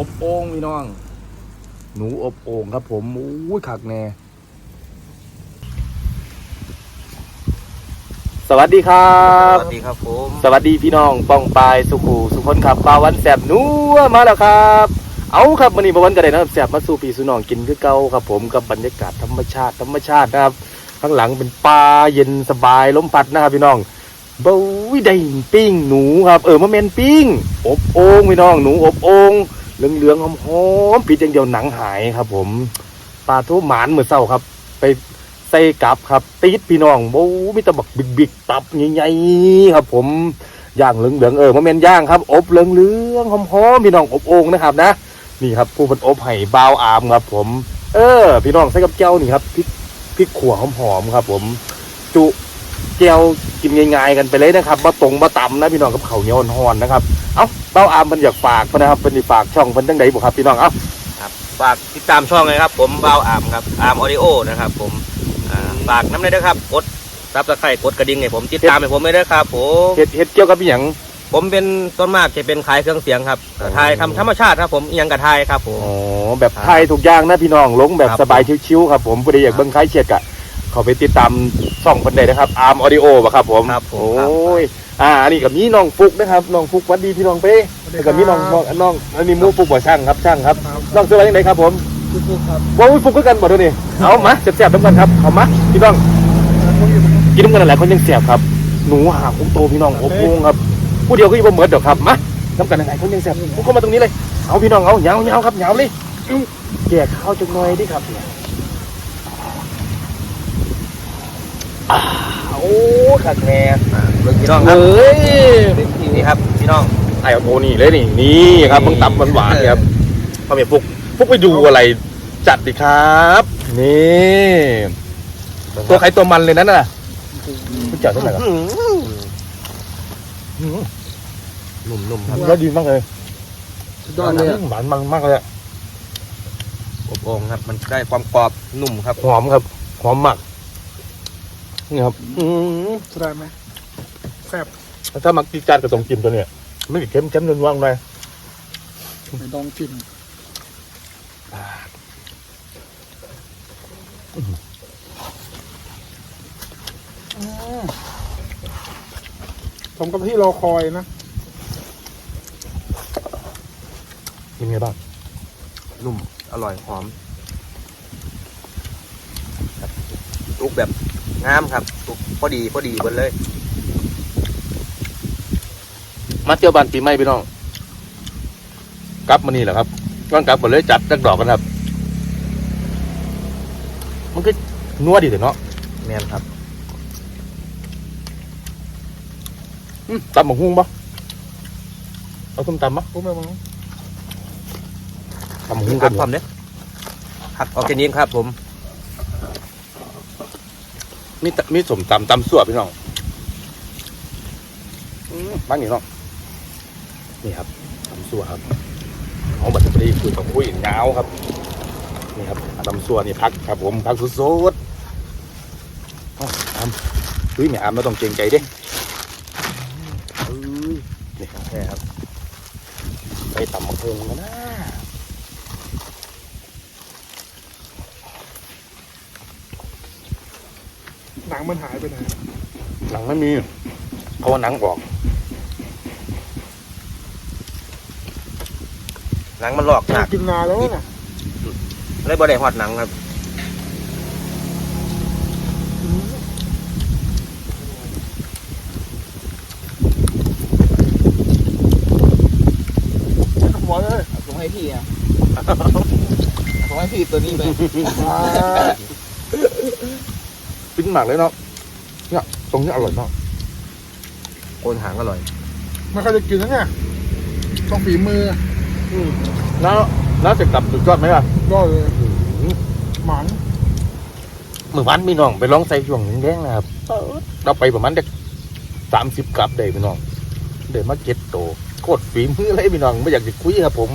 อบโอ่งพี่น้อง หนูอบโอ่งครับ ผมอู้ยขักแน่สวัสดีครัสบวัสดีครับผมสวัสดีพี่น้องป้องปายสุขูสุคนขับปลาวันแสบนัวมาแล้วครับ เอาครับวันนี้ปาวันก็ได้นะครับแสบมาสู่ปีสู่น้องกินคือเก่าครับ ผมกับบรรยากาศธรรมชาติธรรมชาตินะครับ ข้างหลังเป็นป่าเย็นสบายลมพัดนะครับพี่น้องเบ้ยได้ปิ้งหนูครับ เออมะเมนปิ้งอบโอ่งพี่น้องหนูอบโอ่ง เหลืองๆหอมๆปิดอย่างเดียวหนังหายครับ ผมปลาทูหมานเมื่อเช้าครับ ไปใส่กับครับตีดพี่น้องโบ้มีตะบักบิกๆตับใหญ่ๆครับ ผมย่างเหลืองๆเออมะเมนย่างครับ อบเหลืองๆหอมๆพี่น้องอบโอ่งนะครับนะนี่ครับผู้เป็นอบไห่บาวอามครับ ผม เออ พี่น้องใส่กับแก้วนี่ครับพริกพริกขั่วหอมๆครับ ผม แก้วกินง่ายๆกันไปเลยนะครับมาตรงมาต่ำนะพี่น้องกับเขาวเหนียวหอนๆนะครับเอ้าเบ้าอามมันอยากฝากนะครับเป็นฝากช่องเป็นตั้งใดบุครับพี่น้องเอ้าครับฝากติดตามช่องเลยครับ ผมบ่าวอามครับอามออดิโอนะครับผมอ่าฝากน้ำเลยนะครับกดซับสไครต์กดกระดิ่งให้ผมติดตามให้ผมเลยนะครับผมเฮ็ดเฮ็ดเกี่ยวกับอหย่างผมเป็นต้นมากจะเป็นขายเครื่องเสียงครับอ๋อถ่ายทำธรรมชาติครับ ผมอิหยังกับไทยครับผม อ๋อแบบไทยทุกอย่างนะพี่น้องลงแบบครับ สบายชิวๆครับผมผู้ใดอยากครับเบิ่งคล้ายเชียดกะ เขาไปติดตามช่องคนใดนะครับอาร์มออดิโอป่ะครับผมครับผม โอ้ครับยอ่าอันนี้กับนี้น้องฟุกนะครับน้องฟุกหวัดดีพี่น้องเป้แล้วกับนี้น้องน้องน้องอันนี้หมูฟุกบ่ช่างครับช่างครับน้องซื้อไว้ยังไงครับผมทุกๆครับว้าวฟุกก็กันบ่เดี๋ยวนี้เอามาแซ่บๆน้ำกันครับเอามาพี่น้อง กินน้ำกันหลายคนยังแซ่บครับ หนูหาคุ้มโตพี่น้องอบโอ่งครับ ผู้เดียวก็ยังบ่เหมือนดอกครับ มาน้ำกันหลายคนยังแซ่บฟุกเข้ามาตรงนี้เลย เอาพี่น้องเอาเหยาเหยาครับเหยาเลยอื้อแก่ข้าวจังหน่อยดิครับเนี่ยอ้าว โอ้ขัดแน่อ่าเบิ่งพี่น้องครับเฮ้ยนี่ครับพี่น้องไอ้เอาโทนี่เลยนี่นี่ครับเพิ่งตับหวานๆเนี่ยครับพ่อเมียฟุกฟุกไปดูอะไรจัดดิครับนี่ตัวใครตัวมันเลยนั่นน่ะพี่เจ๋อเท่าไหร่ครับนุ่มๆครับแล้วดีมากเลยสุดยอดเลยอะหวานมันมากเลยอะอบโอ่งครับ มันได้ความกรอบนุ่มครับหอมครับหอมมาก นี่ครับ อืมสุดยอดไหมแซ่บถ้ามักจีดจานกับตรงจิ้มตัวเนี้ยไม่ได้เค็มเค็มจนว่างเลยไม่ต้องกินอืมผมกับที่รอคอยนะเป็นไงบ้างนุ่ม อร่อยหอมครับลุกแบบ งามครับลุกพอดีพอดีเบนเลย มาเที่ยวบ้านปีใหม่พี่น้องกลับมานี่แหละครับก่อนกลับมาเลยจัดจักดอกกันครับ มันก็นัวดีแต่เนาะแมนครับอืมตำบักหุ่งปะเอาส้มตำปะผมไม่มองตำบักหุ่งคกัรันบผมเนี่ยผักออร์แกนิกครับผม มีตมีสมตำตำสั่วพี่น้องอบ้านนี่น้องนี่ครับตำสั่วครับเอาบัตรปรีคุยกับคุยยาวครับ นี่ครับตำสั่วนี่พักครับผมพักสุดๆเอาอามเฮ้ยแม่อามไม่ต้องเกรงใจเด้เอ้ยนี่ครับแค่ครับไปตำมะเขือกันนะ หนังมันหายไปไหน หนังไม่มีเพราะว่าหนังออก หนังมันลอกหนักกินนานแล้วน่ะเลยบ่ได้หอดหนังครับหัวเลยผมให้พี่อะผมให้พี่ตัวนี้ไปอ่าปิ้งหมักเลยเนาะเนี่ย ตรงนี้อร่อยมากโกนหางอร่อย ไม่ค่อยจะกินนะเนี่ยต้องฝีมือแล้วแล้วจะกลับสุดยอดไหมล่ะก็เลยหมันเมื่อวานพี่น้องไปร้องใส่ช่วงแดงๆนะครับเราไปประมาณจะสามสิบกลับได้พี่น้องเดี๋ยวมาเก็ตโตโคตรฝีมือเลยพี่น้องไม่อยากจะคุยครับ ผม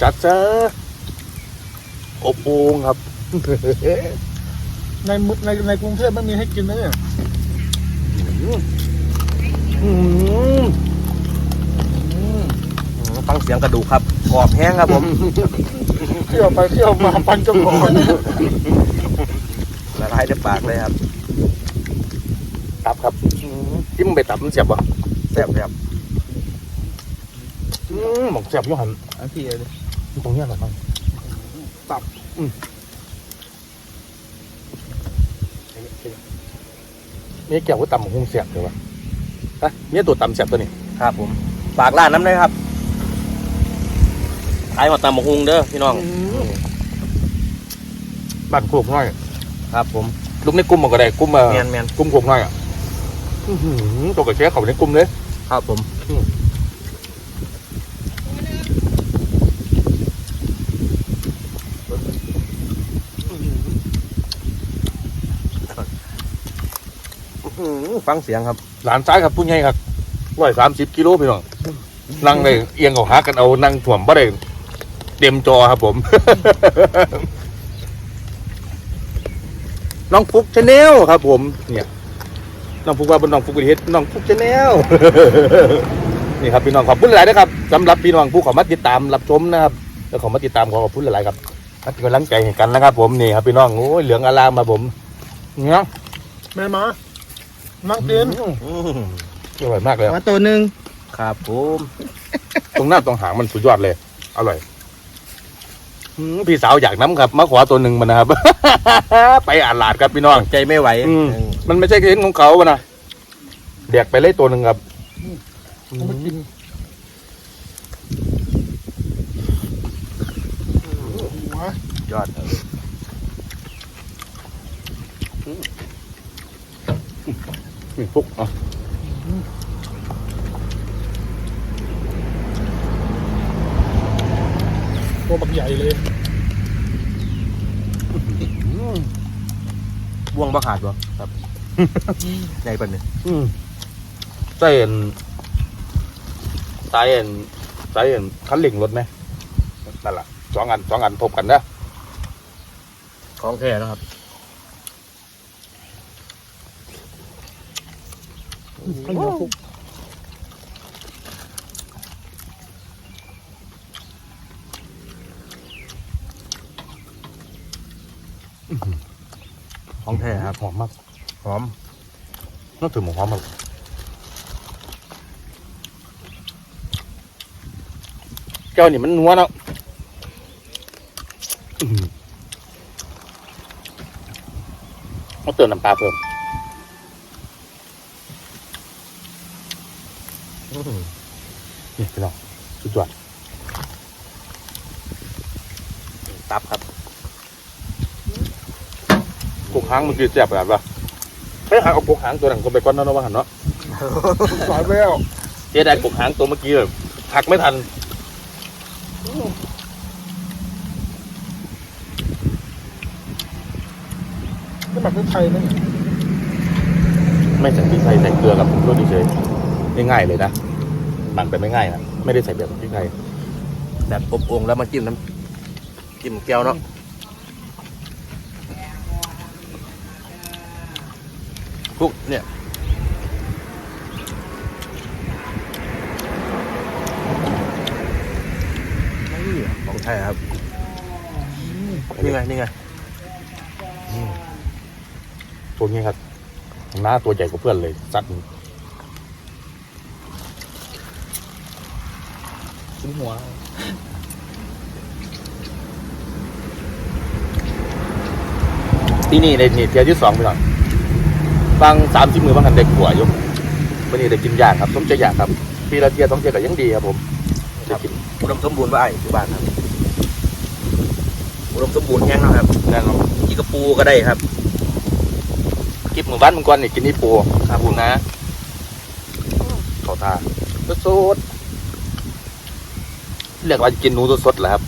จัดซะอบโอ่งครับในมึในในกรุงเทพไม่มีให้กินนะเนี่ยอืมอืม ฟังเสียงกระดูกครับกรอบแห้งครับผมเที่ยวไปเที่ยวมาปันจ้าของละลายในปากเลยครับ ตับครับอืมที่มึงไปตับมันเสียบวะแซ่บครับอืมหมองเสียบอยูหันอันพี่เลยตรงนี้ยเหรอครับตับอืม นี่แก้วว่าตำหมกหุ้งเสียบเลยวะฮะเนี่ยตัวตำเสียบตัวนี้ครับผมฝากร้านน้ำเลยครับขายหอดตำหมกฮุงเด้อพี่น้องบ้านโคกน้อย ครับ ผมลูกในกลุ่มมันก็ได้กลุ่มเอ่อแมนแมนกลุ่มโคกน้อยอะอื้อหือตัวกระเช้เขาในกลุ่มเลยครับผม อื้อหือ ฟังเสียงครับ หลานซ้ายครับผู้ใหญ่ครับร้อยสามสิบกิโลพี่น้องนั่งเลยเอียงเขาหากันเอานั่งถ่วมบ่ได้เต็มจอครับผม น้องฟุกชาแนลครับ ผม เนี่ย น้องฟุกว่าบนน้องฟุกวิเทศน้องฟุกชาแนลนี่ครับพี่น้องขอบคุณหลายนะครับสำหรับพี่น้องผู้เขอมาติดตามรับชมนะครับ แล้วเขอมาติดตามขอขอบคุณหลายๆครับมาเป็นกำลังใจให้กันนะครับ ผมนี่ครับพี่น้องโอ้ยเหลืองอารามมาผมเนี่ยแม่มา นั่งกินอื้อหืออร่อยมากเลยอะมาตัวหนึ่งครับผมตรงหน้าตรงหางมันสุดยอดเลย อร่อยอืมพี่สาวอยากน้ำครับมาขอตัวหนึ่งมานะครับ ไปอ่านหลาดครับพี่น้องใจไม่ไหวอืมมันไม่ใช่เค้นของเขาวะนะเด็กไปเลยตัวหนึ่งครับเอามากินหัวย อดนี่ฟุกอะตัวบักใหญ่เลยบ่วงบ่ขาดบ่ครับ ใหญ่ปานนี้อืมใส่เอ็นใส่เอ็นใส่เอ็นคันเร่งรถไหมนั่นแหละสองอันสองอันทบกันนะของแท้นะครับ ข้าวเหนียวคลุกของแท้ครับหอมมากหอมน่าถือหมูหอมมากแก้วนี่มันนัวเนาะอื้อหือเอาเติมน้ำปลาเพิ่ม อื้อหือ นี่พี่น้องสุดยอด ตับครับ กกหางมันคือแซ่บแบบว่าเฮ้ยหาเอากกหางตัวนั้นก็ไปก้อนนั่นว่าหันเนาะสายแล้วเจ๊ได้กกหางตัวเมื่อกี้แบบหักไม่ทันก็แบบไทยนั่นไม่ใส่พริกไทยใส่เกลือกับผงชูรสเฉยๆง่ายๆเลยนะหมักแต่ไม่ง่ายนะไม่ได้ใส่แบบพริกไทยแบบอบองแล้วมาจิ้มน้ำจิ้มแก้วเนาะ ทุกเนี่ยนี่ของแท้ครับ นี่ไง นี่ไงตัวนี้ครับหน้าตัวใหญ่กว่าเพื่อนเลยซัดถึงหัวที่นี่ในนี่เทียร์ที่สองพี่น้อง บางสามสิบมือบางคันเด็กกว่าอยกวันนี้ได้กินยากครับสมใจอยากครับปีละเทียร์ต้องเทียร์กับยังดีครับผมได้กินอุดมสมบูรณ์ว่าไอ้ที่บ้านครับอุดมสมบูรณ์แห้งนะครับแน่นอนกีกระปูก็ได้ครับกินหมู่บ้านมังกรนี่กินนี่ปูครับผมนะขอทาสดๆเรียกว่ากินหนูสดๆเหรอครับ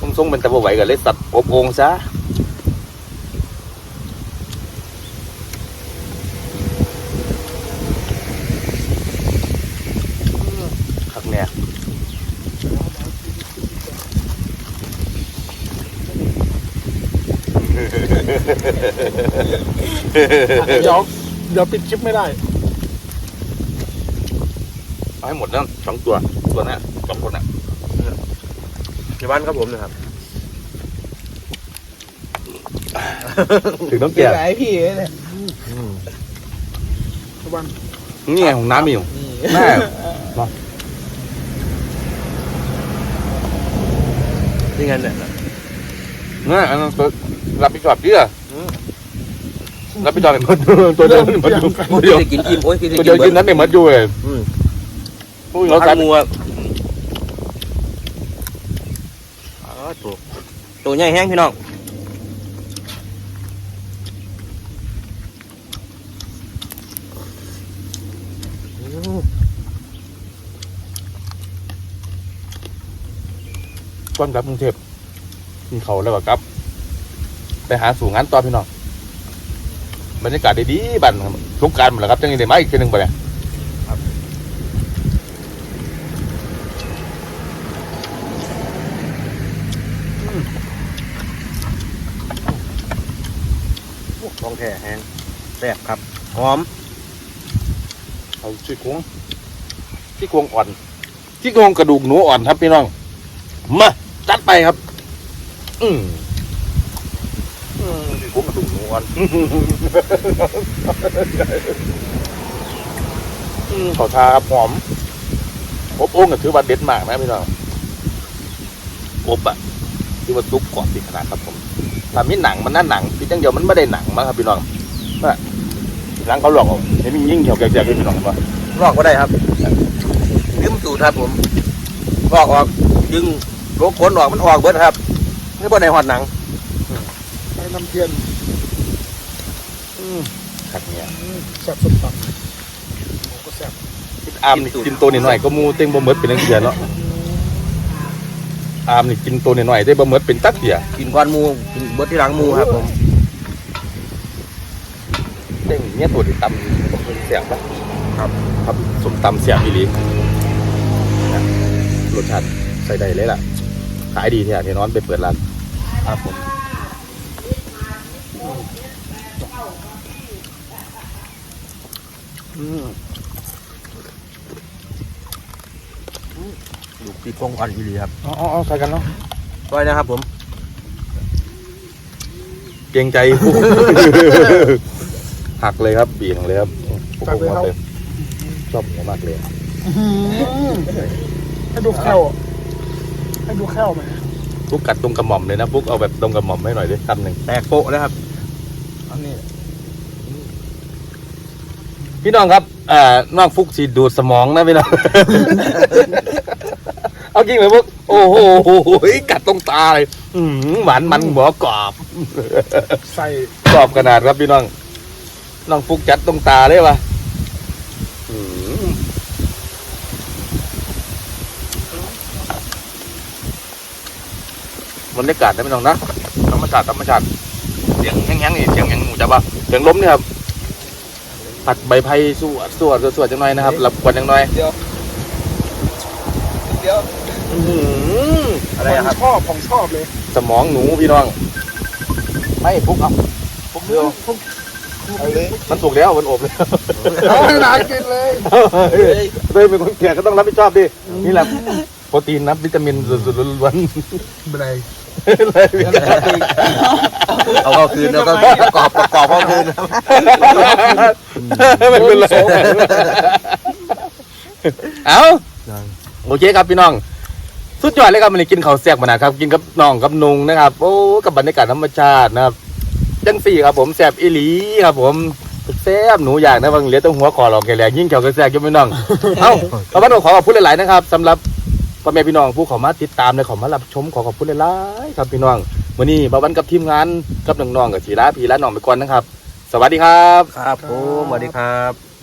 ผมทรงเป็นตะบะไหวกับเลยสัตว์อบโองซะ เดี๋ยวเดี๋ยวปิดคลิปไม่ได้เอาให้หมดนะสองตัวตัวเนี้ยสองคนน่ะที่บ้านครับผมนะครับถึงต้องเกี่เกี่ยยวไอพี่เลยทุกวันนี่ไงของน้ำมีอยู่นี่แม่นี่ไงเนี่ยนี่อันนั้นตัวรับผิดชอบเชื่อ รับผิดชอบเป็นคนตัวเดียวเป็นคนอยู่ตัวกิเดีนยวได้กินอิ่มโอ้ยกินได้ตัวกิเดียวนกินนั้นเป็นมัดอยู่เลยอืมอุ้ยเราเรากักันนมัวอ๋อตัวตัวใหญ่แห้งพี่น้องก้อนกลับกรุงเทพกินเขาวแล้วก็กลับ ไปหาสู่งานต่อพี่น้อง บรรยากาศดีๆบ้านสงกรารหมดแล้วครับจังนี้ได้มาอีกทีหนึ่งไปเลยทองแท้แห้งแซ่บครับ หอม เอาซี่โครงซี่โครงอ่อนซี่โครงกระดูกหนูอ่อนครับพี่น้อง มาจัดไปครับ อืม อืมซี่โครงกระดูกหนูอ่อนอืมขอทาครับหอมอบโอ่งก็ถือว่าเด็ดมากนะพี่น้องอบอะที่ว่าซุปกรอบดีขนาดครับผมถ้ามีหนังมันน่าหนังพี่จังเดียวมันไม่ได้หนังมากครับพี่น้องน่ะหลังเขาหลอกเอาเห็นมันยิ่งเหี่ยวแก่ๆเลยพี่น้องว่าลอกก็ได้ครับลืมสูตรครับผมลอกออกดึงโลกขนออกมันออกเบิดครับนี่บนในหอดหนังไป น้ำเทียนขัดเนี่ยอืมแซ่บสุดปังโอ้ก็แซ่บอามนี่กินตัวนิดหน่อยก็มูเต็งบ่เมดเป็นนังเดียเนาะอามนี่กินตัวนิดหน่อยได้บ่เมดเป็นตักเดียกินก้อนหมูกินเบิดที่หลังหมูครับผมเต็งเนี่ยตัวที่ตำผมเป็นเสียงปะครับ ครับสมตำเสียงอีหลีนะรสชาติใส่ได้เลยล่ะขายดีที่อะที่นอนไปเปิดร้านครับผม ดูปีกงอ่อนอีหลีครับอ๋ออ๋อใส่กันเนาะก้อยนะครับผม เกรงใจผู้หักเลยครับบีบเลยครับโอ้โหมากเลยชอบหัวมากเลยอื้อหือให้ดูแข้วให้ดูแข้วไหมปุ๊กกัดตรงกระหม่อมเลยนะปุ๊กเอาแบบตรงกระหม่อมให้หน่อยดิคำหนึ่งแตกโปะเลยครับอันนี้ พี่น้องครับอ่านอกฟุกสีดูดสมองนะพี่น้อง เอาจริงเลยพวกโอ้โหกัดตรงตาเลยอืมหวานมันหัวกรอบ ใส่กรอบขนาดครับพี่น้อง น้องฟุกจัดตรงตาเลยวะอืมบรรยากาศนะพี่น้องนะธรรมชาติธรรมชาติเสียงแห้งๆนี่เสียงหยังหมูจับปะเสียงล้มเนี่ยครับ ผัดใบไผ่สวดสวดสวดจังหน่อยนะครับหลับกวนจังหน่อยเดี๋ยวเดี๋ยวอื้อหืออะไรอะครับชอบของชอบเลยสมองหนูพี่น้อง ไม่ฟุกเอาฟุกเดียวเอาเลยมันสุกแล้วมันอบแล้ว เอาให้นานกินเลยเฮ้ยเลยเป็นคนแก่ก็ต้องรับผิดชอบดิ นี่แหละโปรตีนนะวิตามินสุดๆล้วนเป็นไรๆ เลยเอาเข้าคืนแล้วก็ประกอบประกอบเข้าคืนครับไม่เป็นไรเอาโอเคครับพี่น้อง สุดยอดเลยครับมันนี้กินข้าวแซ่บมานะครับ กินกับน้องกับนุงนะครับ โอ้กับบรรยากาศธรรมชาตินะครับจังสี่ครับผมแซ่บอีหลีครับผมแซ่บหนูอยากนะบางเหลือแต้องหัวคอหลอกแกแหลกยิ่งเขียวก็แซ่บอยังไม่น้อง เอ้าขอบคุณขอขอบคุณหลายๆนะครับสำหรับ พ่อแม่พี่น้องผู้เขอมาติดตามและเขอมารับชมขอขอบคุณหลายๆครับพี่น้องวันนี้บาวันกับทีมงานกับน้องๆกับสีลาพี่และน้องไปก่อนนะครับ สวัสดีครับ ครับผมสวัสดีครับ